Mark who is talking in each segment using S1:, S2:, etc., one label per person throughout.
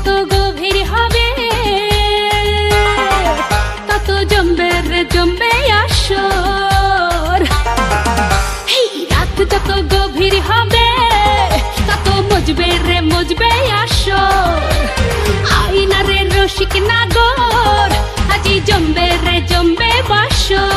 S1: যত গভীর হবে? তত জমবে রে জমবে আসর? রাত যত গভীর হবে, তত মজবে রে মজবে আসর। আইনা রসিক নাগর, আজি জমবে রে জমবে বাসর।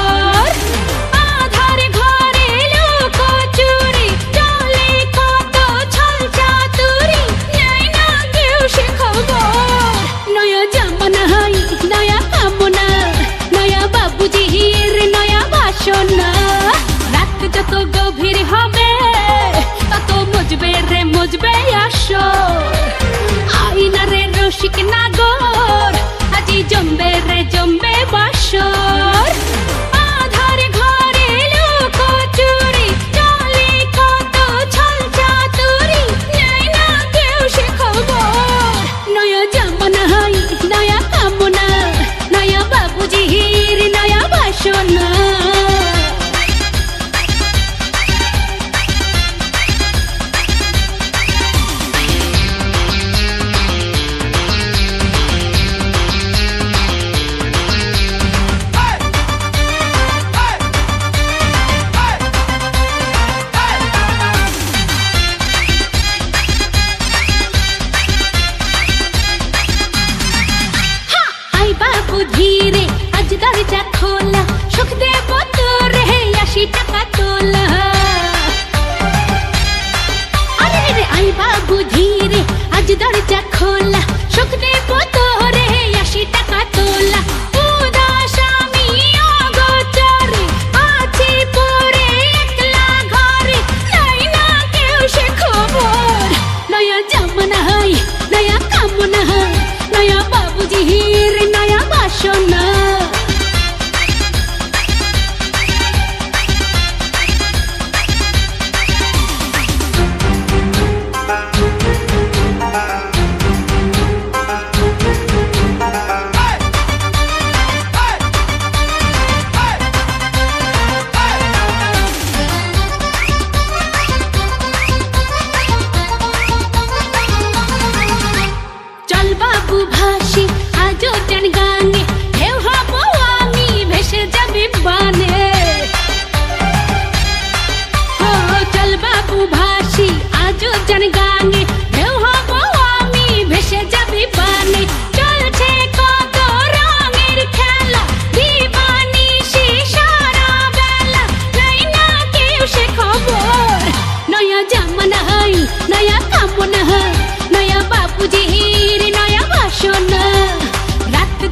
S1: গভীর তা তো মজবে রে মজবে আসর ধীরে, আজ দরজা খোলা। সুখ দেব তোরে আশি টাকা তোলা আরে রে আই আজ দরজা খোলা। সুখ দেব ভাসি গানে ঢেউ হব আমি ভেসে যাবি বানে। ও, চল বাবু ভাসি, আজও জান গানে ঢেউ হব আমি ভেসে যাবি বানে। চলছে কত রঙের খেলা দিবানিশি সারা বেলা। নাই না কেউ সে খবর, নয়া জামানা হাই নয়া কামনা হাই নয়া বাপুজি নয়া বাসনা।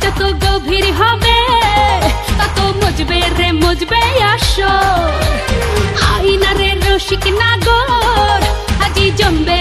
S1: যত গভীর হবে তত মজবে রে মজবে আসো আইনারে রসিক নাগর আজি জমবে